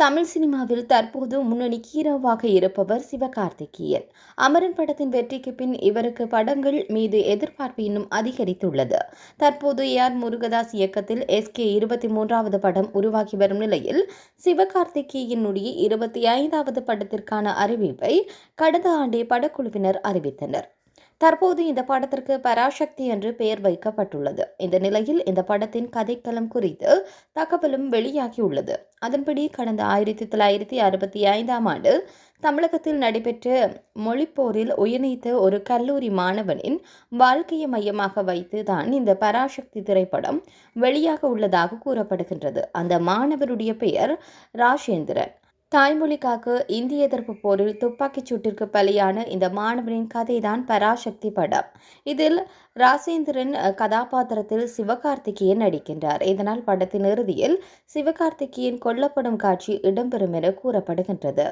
தமிழ் சினிமாவில் தற்போது முன்னணி ஹீரோவாக இருப்பவர் சிவகார்த்திகேயன். அமரன் படத்தின் வெற்றிக்கு பின் இவருக்கு படங்கள் மீது எதிர்பார்ப்பு இன்னும் அதிகரித்துள்ளது. தற்போது ஏ ஆர் முருகதாஸ் இயக்கத்தில் எஸ்கே இருபத்தி மூன்றாவது படம் உருவாகி வரும் நிலையில் சிவகார்த்திகேயனுடைய இருபத்தி ஐந்தாவது படத்திற்கான அறிவிப்பை கடந்த ஆண்டே படக்குழுவினர் அறிவித்தனர். தற்போது இந்த படத்திற்கு பராசக்தி என்று பெயர் வைக்கப்பட்டுள்ளது. இந்த நிலையில் இந்த படத்தின் கதைக்களம் குறித்து தகவலும் வெளியாகியுள்ளது. அதன்படி கடந்த ஆயிரத்தி தொள்ளாயிரத்தி அறுபத்தி ஐந்தாம் ஆண்டு தமிழகத்தில் நடைபெற்ற மொழிப்போரில் உயிர்நீத்த ஒரு கல்லூரி மாணவனின் வாழ்க்கையை மையமாக வைத்து தான் இந்த பராசக்தி திரைப்படம் வெளியாக உள்ளதாக கூறப்படுகின்றது. அந்த மாணவருடைய பெயர் ராஜேந்திரன். தாய்மொழிக்காக இந்திய எதிர்ப்பு போரில் துப்பாக்கிச் சூட்டிற்கு பலியான இந்த மாணவனின் கதைதான் பராசக்தி படம். இதில் ராசேந்திரன் கதாபாத்திரத்தில் சிவகார்த்திகேயன் நடிக்கின்றார். இதனால் படத்தின் இறுதியில் சிவகார்த்திகேயன் கொல்லப்படும் காட்சி இடம்பெறும் என கூறப்படுகின்றது.